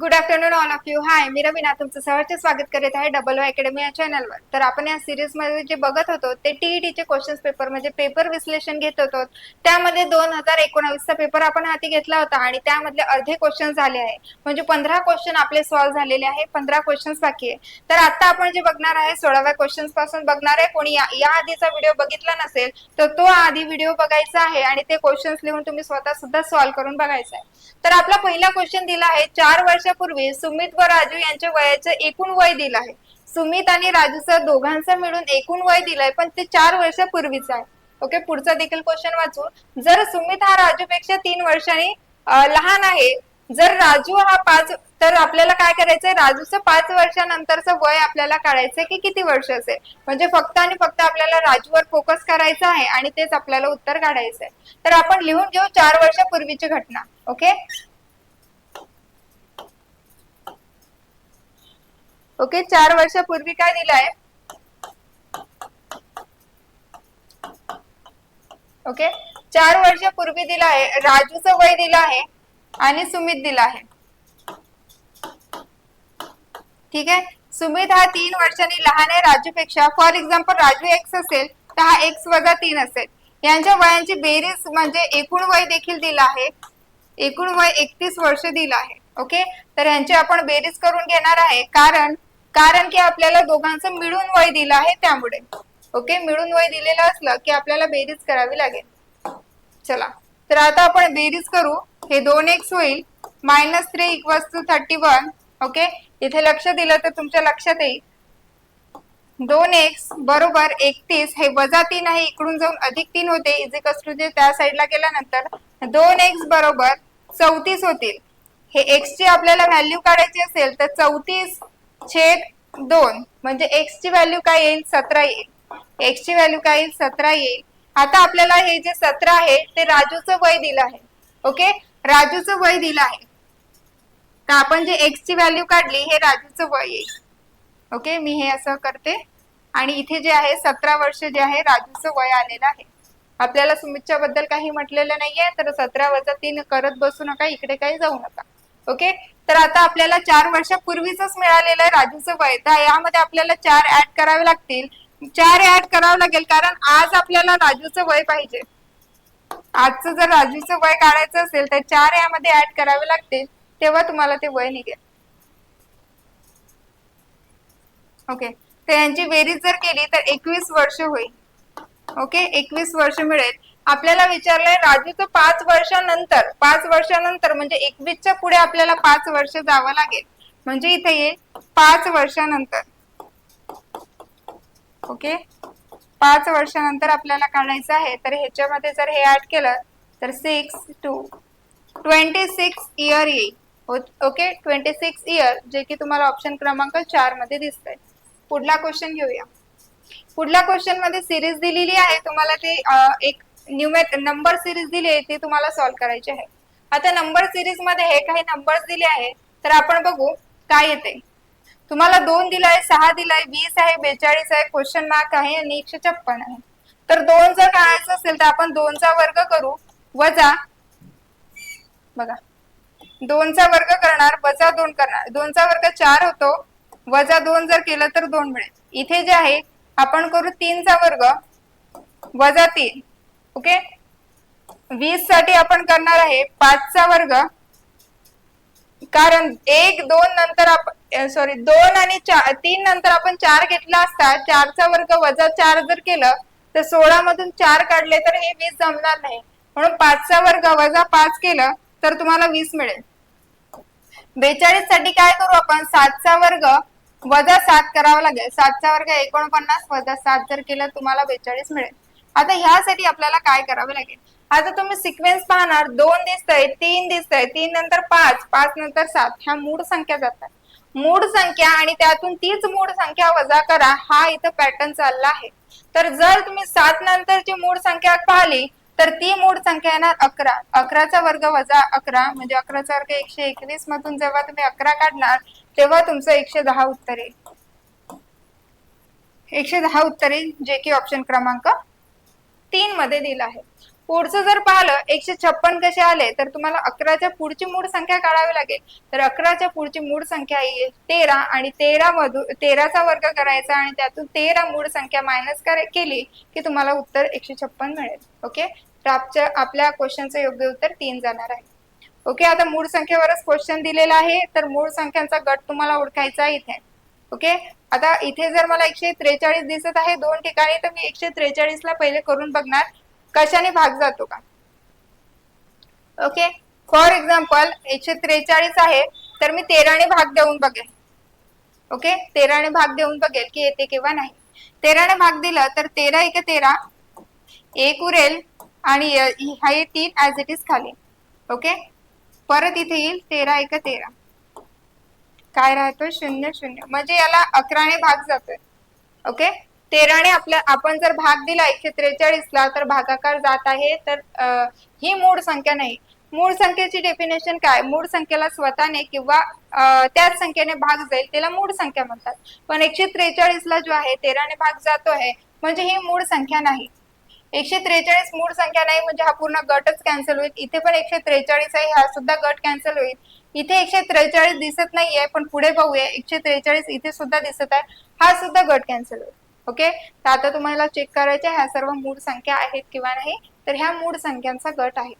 Good afternoon all of you hi मी रवीना तुमचं सहर्ष स्वागत करीत आहे डबल वाय अकॅडमी या चॅनलवर तर आपण या सिरीजमध्ये जे बघत होतो ते टीईटीचे क्वेश्चन पेपर म्हणजे पेपर विश्लेषण घेत होतो. त्यामध्ये दोन हजार एकोणावीसचा पेपर आपण हाती घेतला होता आणि त्यामधले अर्धे क्वेश्चन झाले आहे. म्हणजे पंधरा क्वेश्चन आपले सॉल्व्ह झालेले आहे पंधरा क्वेश्चन बाकी आहे. तर आता आपण जे बघणार आहे सोळाव्या क्वेश्चनपासून बघणार आहे. कोणी या या आधीचा व्हिडिओ बघितला नसेल तर तो आधी व्हिडिओ बघायचा आहे आणि ते क्वेश्चन्स लिहून तुम्ही स्वतः सुद्धा सॉल्व्ह करून बघायचा आहे. तर आपला पहिला क्वेश्चन दिला आहे चार वर्ष वर्षापूर्वी सुमित व राजू यांच्या वयाचं एकूण वय दिलं आहे. सुमित आणि राजूचं दोघांचं मिळून एकूण वय दिलंय पण ते चार वर्षापूर्वीच आहे. ओके पुढचा देखील क्वेश्चन वाचू. जर सुमित हा राजूपेक्षा तीन वर्षांनी लहान आहे जर राजू हा पाच तर आपल्याला काय करायचंय? राजूचं पाच वर्षानंतरचं वय आपल्याला काढायचंय की किती वर्ष असेल म्हणजे फक्त आणि फक्त आपल्याला राजूवर फोकस करायचा आहे आणि तेच आपल्याला उत्तर काढायचंय. तर आपण लिहून घेऊ चार वर्षापूर्वीची घटना. ओके ओके चार वर्षापूर्वी काय दिलाय? ओके चार वर्षापूर्वी दिला आहे राजूचं वय दिलं आहे आणि सुमित दिला आहे ठीक आहे? सुमित हा तीन वर्षांनी लहान आहे राजूपेक्षा. फॉर एक्झाम्पल राजू एक्स असेल तर हा एक्स वजा तीन असेल. यांच्या वयांची बेरीज म्हणजे एकूण वय देखील दिला आहे. एकूण वय एकतीस वर्ष दिलं आहे. ओके? तर यांची आपण बेरीज करून घेणार आहे. कारण कारण की आपल्याला दोघांचं मिळून वय दिलं आहे त्यामुळे. ओके मिळून वय दिलेलं असलं की आपल्याला बेरीज करावी लागेल. चला. तर आता आपण बेरीज करू. हे दोन एक्स होईल. Minus three equals to thirty one okay इथे लक्ष दिलं तर तुमच्या लक्षात येईल. दोन एक्स बरोबर एकतीस हे वजा तीन आहे. इकडून जाऊन अधिक तीन होते. इजिकस टू जे त्या साईडला गेल्यानंतर दोन एक्स बरोबर चौतीस होतील. हे एक्स ची आपल्याला व्हॅल्यू काढायची असेल तर चौतीस छेद दोन. म्हणजे एक्स ची व्हॅल्यू काय येईल? सतरा येईल. एक्स ची व्हॅल्यू काय येईल? सतरा येईल. आता आपल्याला हे जे सतरा आहे ते राजूचं वय दिलं आहे. ओके? राजूचं वय दिलं आहे. तर आपण जे एक्स ची व्हॅल्यू काढली हे राजूचं वय येईल. ओके? मी हे असं करते. आणि इथे जे आहे सतरा वर्ष जे आहे राजूचं वय आलेलं आहे. आपल्याला सुमितच्या बद्दल काही म्हटलेलं नाहीये तर सतरा वजा तीन करत बसू नका इकडे काही जाऊ नका. ओके? तर आता आपल्याला चार वर्षापूर्वीच मिळालेलं आहे राजूचं वय तर यामध्ये आपल्याला चार ऍड करावे लागतील. चार ऍड करावं लागेल कारण आज आपल्याला राजूचं वय पाहिजे. आजचं जर राजूचं वय काढायचं असेल तर चार यामध्ये ऍड करावे लागतील तेव्हा तुम्हाला ते वय निघेल. ओके? तर यांची बेरीज जर केली तर एकवीस वर्ष होईल. ओके? एकवीस वर्ष मिळेल. आपल्याला विचारलंय राजूचं पाच वर्षानंतर पाच वर्षानंतर म्हणजे एकवीसच्या पुढे आपल्याला पाच वर्ष जावं लागेल. म्हणजे इथे ये पाच वर्षानंतर. ओके? पाच वर्षानंतर आपल्याला काढायचं आहे तर ह्याच्यामध्ये जर हे ऍड केलं तर six to twenty six year येईल ओके? ट्वेंटी सिक्स इयर जे की तुम्हाला ऑप्शन क्रमांक चारमध्ये दिसतंय. पुढला क्वेश्चन घेऊया. पुढल्या क्वेश्चनमध्ये सिरीज दिलेली आहे तुम्हाला ते एक न्यूमेट नंबर सिरीज दिली आहे ती तुम्हाला सॉल्व्ह करायची आहे. आता नंबर सिरीजमध्ये हे काही नंबर्स दिले आहे तर आपण बघू काय येते. तुम्हाला दोन दिलाय सहा दिलाय वीस आहे बेचाळीस आहे क्वेश्चन मार्क आहे आणि एकशे छप्पन आहे. तर दोन जर काढायचं असेल तर आपण दोनचा वर्ग करू. वजा बघा. दोनचा वर्ग करणार वजा दोन करणार. दोनचा वर्ग चार होतो. वजा दोन जर केलं तर दोन मिळेल. इथे जे आहे आपण करू तीनचा वर्ग. वजा तीन. ओके? वीससाठी आपण करणार आहे पाचचा वर्ग. कारण एक दोन नंतर आपण सॉरी दोन आणि चार तीन नंतर आपण चार घेतला असता चारचा वर्ग वजा चार जर केलं तर सोळा मधून चार काढले तर हे वीस जमणार नाही. म्हणून पाचचा वर्ग वजा पाच केलं तर तुम्हाला वीस मिळेल. बेचाळीससाठी काय करू आपण? सातचा वर्ग वजा सात करावा लागेल. सातचा वर्ग एकोणपन्नास वजा सात जर केलं तुम्हाला बेचाळीस मिळेल. आता ह्यासाठी आपल्याला काय करावं लागेल? आता तुम्ही सिक्वेन्स पाहणार दोन दिसतंय तीन दिसतंय तीन नंतर पाच पाच नंतर सात ह्या मूळ संख्या जातात. मूळ संख्या आणि त्यातून तीच मूळ संख्या वजा करा हा इथं पॅटर्न चालला आहे. तर जर तुम्ही सात नंतरची मूळ संख्या पाहिली तर ती मूळ संख्या येणार अकरा. अकराचा वर्ग वजा अकरा म्हणजे अकराचा वर्ग एकशे एकवीस मधून जेव्हा तुम्ही अकरा काढणार तेव्हा तुमचं एकशे दहा उत्तर येईल. एकशे दहा उत्तर येईल जे की ऑप्शन क्रमांक तीन मध्ये दिलं आहे. पुढचं जर पाहिलं एकशे छप्पन कसे आले तर तुम्हाला अकराच्या पुढची मूळ संख्या काढावी लागेल. तर अकराच्या पुढची मूळ संख्या येईल तेरा आणि तेरा मधून तेराचा वर्ग करायचा आणि त्यातून तेरा मूळ संख्या मायनस केली की तुम्हाला उत्तर एकशे छप्पन मिळेल. ओके? तर आपच्या आपल्या क्वेश्चनचं योग्य उत्तर तीन जाणार आहे. ओके? आता मूळ संख्येवरच क्वेश्चन दिलेला आहे. तर मूळ संख्यांचा गट तुम्हाला ओळखायचा इथे. ओके? आता इथे जर मला एकशे त्रेचाळीस दिसत आहे दोन ठिकाणी तर मी एकशे त्रेचाळीस ला पहिले करून बघणार कशाने भाग जातो का? ओके? फॉर एक्झाम्पल एकशे त्रेचाळीस आहे तर मी तेराने भाग देऊन बघेल ओके? तेराने भाग देऊन बघेल की येते किंवा नाही. तेराने भाग दिलं तर तेरा एक तेरा एक उरेल आणि हा तीन ऍज इट इज खाली. ओके? परत इथे येईल तेरा एक तेरा. काय राहतो शून्य शून्य. म्हणजे याला अकराने भाग जातोय. ओके? तेराने आपल्या आपण जर भाग दिला एकशे त्रेचाळीसला तर भागाकार जात आहे तर ही मूळ संख्या नाही. मूळ संख्येची डेफिनेशन काय? मूळ संख्येला स्वतःने किंवा त्याच संख्येने भाग जाईल त्याला मूळ संख्या म्हणतात. पण एकशे त्रेचाळीसला जो आहे तेराने भाग जातो आहे म्हणजे ही मूळ संख्या नाही. एकशे त्रेचाळीस मूळ संख्या नाही म्हणजे हा पूर्ण गटच कॅन्सल होईल. इथे पण एकशे त्रेचाळीस आहे हा सुद्धा गट कॅन्सल होईल. इथे एकशे त्रेचाळीस दिसत नाहीये पण पुढे पाहूया एकशे त्रेचाळीस इथे सुद्धा दिसत आहे हा सुद्धा गट कॅन्सल होईल. ओके? तर आता तुम्हाला चेक करायचे ह्या सर्व मूळ संख्या आहेत किंवा नाही तर ह्या मूळ संख्यांचा गट आहे.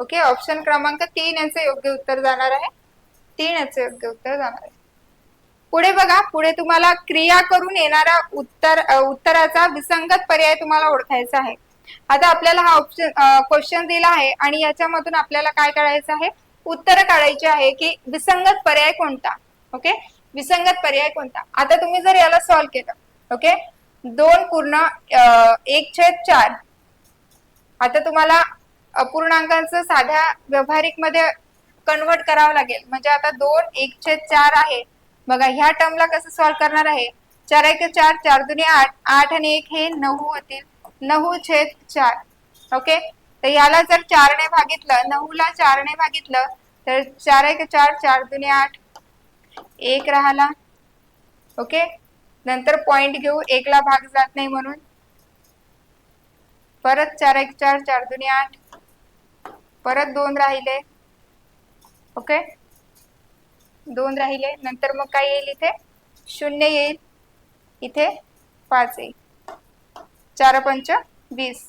ओके? ऑप्शन क्रमांक तीन यांचं योग्य उत्तर जाणार आहे. तीन याचं योग्य उत्तर जाणार आहे. पुढे बघा पुढे तुम्हाला क्रिया करून येणारा उत्तर उत्तराचा विसंगत पर्याय तुम्हाला ओळखायचा आहे. आता आपल्याला हा ऑप्शन क्वेश्चन दिला आहे आणि याच्यामधून आपल्याला काय करायचं आहे? उत्तर काढायचे आहे की विसंगत पर्याय कोणता? ओके? विसंगत पर्याय कोणता? आता तुम्ही जर याला सॉल्व्ह केलं ओके? दोन पूर्ण एक छेद चार. आता तुम्हाला अपूर्णांकांचं साध्या व्यावहारिकमध्ये कन्वर्ट करावं लागेल. म्हणजे आता दोन एक छेद चार आहे. बघा ह्या टर्मला कसं सॉल्व्ह करणार आहे? चार एक चार चार दुनी आठ आठ आणि एक हे नऊ होतील. नऊ छेद चार. ओके? तर याला जर चारने भागितलं नऊला चारने भागितलं तर चार एक चार चार दुनी आठ एक राहिला. ओके? नंतर पॉइंट घेऊ एकला भाग जात नाही म्हणून. परत चार एक चार चार दुनी आठ. परत दोन राहिले. ओके? दोन राहिले नंतर मग काय येईल इथे? शून्य येईल. इथे पाच येईल. चार पंच वीस.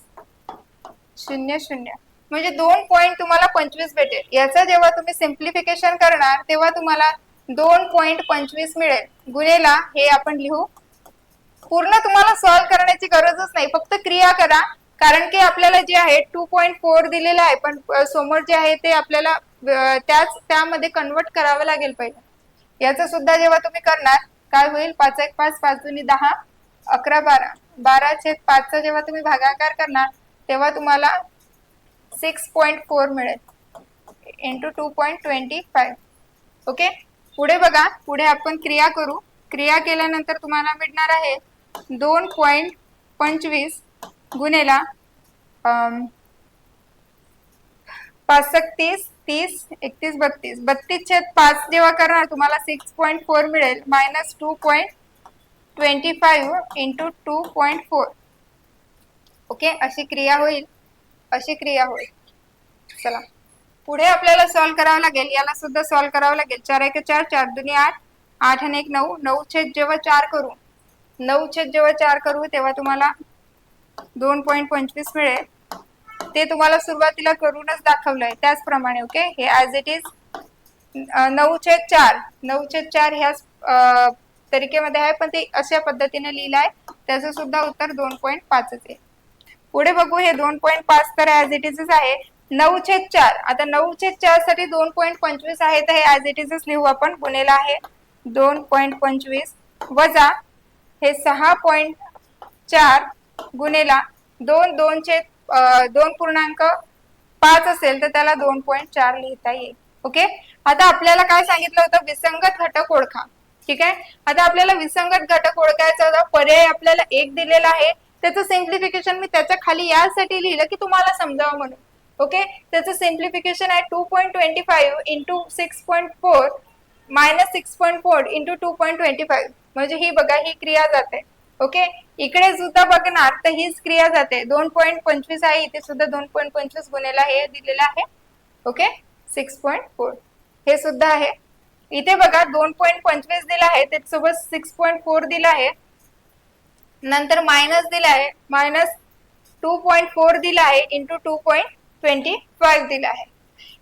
शून्य शून्य. म्हणजे दोन पॉइंट तुम्हाला पंचवीस भेटेल. याचं जेव्हा तुम्ही सिम्प्लिफिकेशन करणार तेव्हा तुम्हाला दोन पॉइंट पंचवीस मिळेल. गुन्हेला हे आपण लिहू. पूर्ण तुम्हाला सॉल्व्ह करण्याची गरजच नाही. फक्त क्रिया करा. कारण की आपल्याला जे आहे टू पॉईंट फोर दिलेलं आहे. पण समोर जे आहे ते आपल्याला त्याच त्यामध्ये कन्वर्ट करावं लागेल पहिलं. याचं सुद्धा जेव्हा तुम्ही करणार काय होईल? पाच एक पाच पाच दोन्ही दहा अकरा बारा. बारा छेद पाचचा जेव्हा तुम्ही भागाकार करणार तेव्हा तुम्हाला सिक्स पॉईंट फोर मिळेल. Into two point twenty five okay पुढे बघा. पुढे आपण क्रिया करू. क्रिया केल्यानंतर तुम्हाला मिळणार आहे दोन पॉईंट पंचवीस गुन्हेला पाच तीस तीस एकतीस बत्तीस. बत्तीस छेद पाच जेव्हा करणार तुम्हाला सिक्स पॉईंट फोर मिळेल. Minus two point twenty five into two point four okay अशी क्रिया होईल. अशी क्रिया होईल. चला. पुढे आपल्याला सॉल्व्ह करावं लागेल. याला सुद्धा सॉल्व्ह करावं लागेल. चार एक चार चार दुनी आठ आठ आणि एक नऊ. नऊ छेद जेव्हा चार करू नऊ छेद जेव्हा चार करू तेव्हा तुम्हाला दोन पॉईंट पंचवीस मिळेल. ते तुम्हाला सुरुवातीला करूनच दाखवलंय. त्याचप्रमाणे ओके हे ऍज इट इज नऊ छेद चार. नऊ छेद चार ह्याच तरीकेमध्ये आहे पण ते अशा पद्धतीने लिहिलं आहे त्याचं सुद्धा उत्तर दोन पॉईंट पाचच आहे. पुढे बघू हे दोन पॉईंट पाच तर ऍज इट इजच आहे. नऊ छेद चार. आता नऊ छेद चारसाठी दोन पॉईंट पंचवीस आहे तर हे ऍज इट इजच लिहू आपण. गुन्हेला आहे. दोन पॉईंट पंचवीस. वजा हे सहा पॉईंट चार गुन्हेला दोन दोनचे दोन पूर्णांक पाच असेल तर त्याला दोन पॉईंट चार लिहिता येईल. ओके आता आपल्याला काय सांगितलं होतं? विसंगत घटक ओळखा. ठीक आहे? आता आपल्याला विसंगत घटक ओळखायचा होता. पर्याय आपल्याला एक दिलेला आहे. त्याचं सिम्प्लिफिकेशन मी त्याच्याखाली यासाठी लिहिलं की तुम्हाला समजावं म्हणून. ओके त्याचं सिम्प्लिफिकेशन आहे two point twenty five into six point four minus six point four into two point twenty five म्हणजे ही बघा ही क्रिया जाते. ओके? इकडे सुद्धा बघणार तर हीच क्रिया जाते. दोन पॉईंट पंचवीस आहे इथे सुद्धा दोन पॉईंट पंचवीस गुन्हेला हे दिलेलं आहे. ओके? सिक्स पॉईंट फोर हे सुद्धा आहे. इथे बघा दोन पॉईंट पंचवीस दिला आहे त्याच्यासोबत सिक्स पॉईंट फोर दिला आहे. नंतर मायनस दिला आहे. मायनस टू पॉईंट फोर दिला आहे into two point twenty five दिला आहे.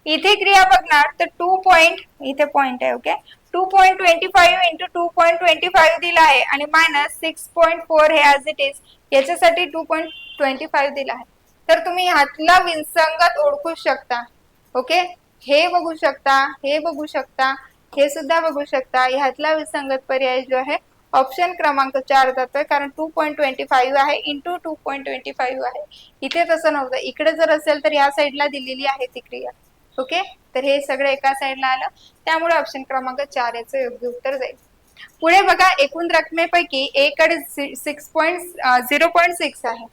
इथे क्रिया बघणार तर टू पॉईंट इथे पॉईंट आहे okay two point twenty five into two point twenty five दिला आहे आणि मायनस सिक्स पॉईंट फोर हे ऍज इट इज याच्यासाठी टू पॉईंट ट्वेंटी फाईव्ह दिला आहे. तर तुम्ही ह्यातला विसंगत ओळखू शकता ओके हे बघू शकता हे बघू शकता हे सुद्धा बघू शकता. ह्यातला विसंगत पर्याय जो आहे ऑप्शन क्रमांक चार जातोय कारण टू पॉईंट ट्वेंटी फाईव्ह आहे into two point twenty five आहे. इथे तसं नव्हतं. इकडे जर असेल तर या साईडला दिलेली आहे ती क्रिया. ओके? तर हे सगळं एका साईडला आलं. त्यामुळे ऑप्शन क्रमांक चार याचं योग्य उत्तर जाईल. पुढे बघा एकूण रकमेपैकी ए कडे six point zero point six आहे.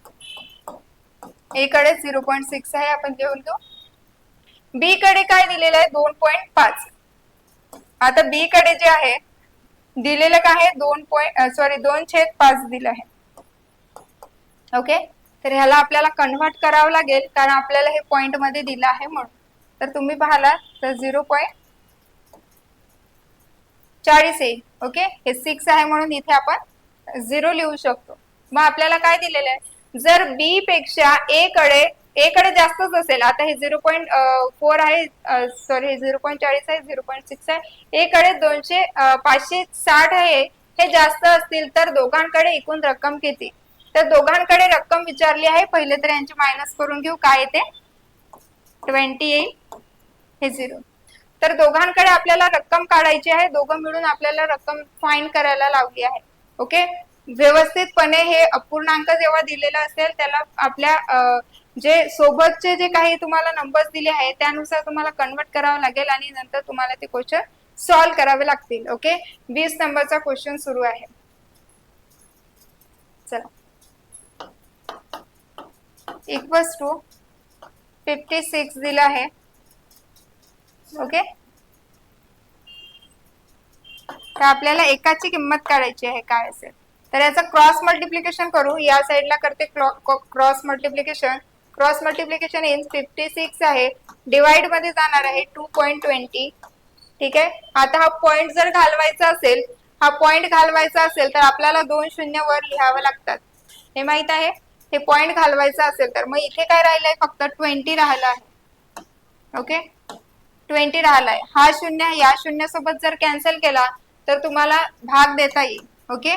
ए कडे झिरो पॉईंट सिक्स आहे आपण घेऊन घेऊ. बी कडे काय दिलेलं आहे? दोन पॉईंट पाच. आता बी कडे जे आहे दिलेलं काय आहे? दोन पॉईंट सॉरी दोन छेद पाच दिलं आहे. ओके? तर ह्याला आपल्याला कन्व्हर्ट करावं लागेल कारण आपल्याला हे पॉइंटमध्ये दिलं आहे म्हणून. तर तुम्ही पाहिला तर झिरो पॉईंट चाळीस येईल ओके? हे सिक्स आहे म्हणून इथे आपण झिरो लिहू शकतो. मग आपल्याला काय दिलेलं आहे? जर बी पेक्षा ए कडे ए कडे जास्तच असेल आता हे झिरो पॉईंट फोर आहे सॉरी हे झिरो पॉईंट चाळीस आहे झिरो पॉईंट सिक्स आहे. ए कडे दोनशे पाचशे साठ आहे हे जास्त असतील तर दोघांकडे एकूण रक्कम किती? तर दोघांकडे रक्कम विचारली आहे पहिले तर यांची मायनस करून घेऊ काय येते? ट्वेंटी येईल हे झिरो तर दोघांकडे आपल्याला रक्कम काढायची आहे. दोघं मिळून आपल्याला रक्कम फाईन करायला लावली आहे. ओके व्यवस्थितपणे हे अपूर्णांक जेव्हा दिलेला असेल त्याला आपल्या जे सोबतचे जे काही तुम्हाला नंबर्स दिले आहेत त्यानुसार तुम्हाला कन्वर्ट करावं लागेल आणि नंतर तुम्हाला ते क्वेश्चन सॉल्व करावे लागतील. ओके वीस नंबरचा क्वेश्चन सुरू आहे. चला. इक्वल्स टू फिफ्टी सिक्स दिलं आहे. ओके? तर आपल्याला एकाची किंमत काढायची आहे काय असेल? तर याचा क्रॉस मल्टिप्लिकेशन करू. या साईडला करते cross multiplication cross multiplication in fifty six आहे. डिवाइडमध्ये जाणार आहे टू पॉईंट ट्वेंटी ठीक आहे? आता हा पॉइंट जर घालवायचा असेल हा पॉइंट घालवायचा असेल तर आपल्याला दोन शून्य वर लिहावं लागतात. हे माहीत आहे? हे पॉइंट घालवायचं असेल तर मग इथे काय राहिलंय? फक्त ट्वेंटी राहिलं आहे. ओके? ट्वेंटी राहिलाय. हा शून्य या शून्य सोबत जर कॅन्सल केला तर तुम्हाला भाग देता येईल. ओके?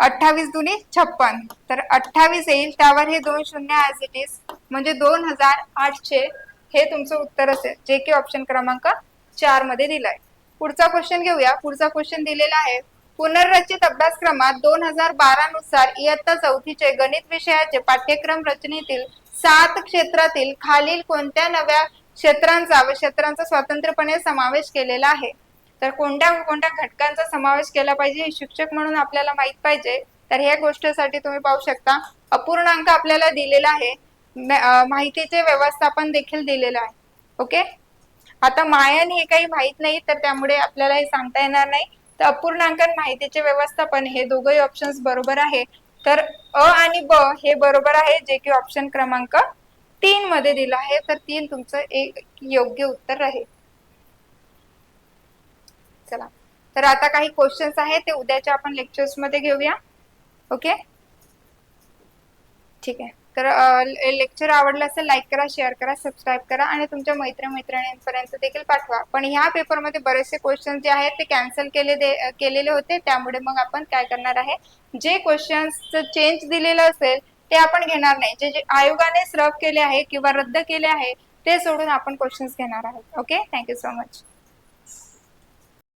अठ्ठावीस दुनी छप्पन. तर अठ्ठावीस येईल त्यावर हे दोन शून्य ऍज इट इज म्हणजे दोन हजार आठशे हे तुमचं उत्तर असेल जे की ऑप्शन क्रमांक चारमध्ये दिलाय. पुढचा क्वेश्चन घेऊया. पुढचा क्वेश्चन दिलेला आहे पुनर्रचित अभ्यासक्रमात दोन हजार बारा नुसार इयत्ता चौथीचे गणित विषयाचे पाठ्यक्रम रचनेतील सात क्षेत्रातील खालील कोणत्या नव्या क्षेत्रांचा व क्षेत्रांचा स्वतंत्रपणे समावेश केलेला आहे. तर कोणत्या कोणत्या घटकांचा समावेश केला पाहिजे हे शिक्षक म्हणून आपल्याला माहीत पाहिजे. तर ह्या गोष्टीसाठी तुम्ही पाहू शकता अपूर्णांक आपल्याला दिलेला आहे. माहितीचे व्यवस्थापन देखील दिलेलं आहे. ओके? आता मायन हे काही माहीत नाही तर त्यामुळे आपल्याला हे सांगता येणार नाही. तर अपूर्णांकन माहितीचे व्यवस्थापन हे दोघही ऑप्शन्स बरोबर आहे. तर अ आणि ब हे बरोबर आहे जे की ऑप्शन क्रमांक तीन मध्ये दिलं आहे तर तीन तुमचं एक योग्य उत्तर राहील चला. तर आता काही क्वेश्चन्स आहेत ते उद्याच्या आपण लेक्चर्समध्ये घेऊया. ओके ठीक आहे. तर लेक्चर आवडलं असेल लाईक करा शेअर करा सबस्क्राईब करा आणि तुमच्या मैत्रिणींपर्यंत देखील पाठवा. पण ह्या पेपरमध्ये बरेचसे क्वेश्चन जे आहेत ते कॅन्सल केले केलेले होते. त्यामुळे मग आपण काय करणार आहे? जे क्वेश्चन्स चेंज दिलेलं असेल ते आपण घेणार नाही. जे जे आयोगाने रफ केले आहे किंवा रद्द केले आहे ते सोडून आपण क्वेश्चन्स घेणार आहोत. Okay thank you so much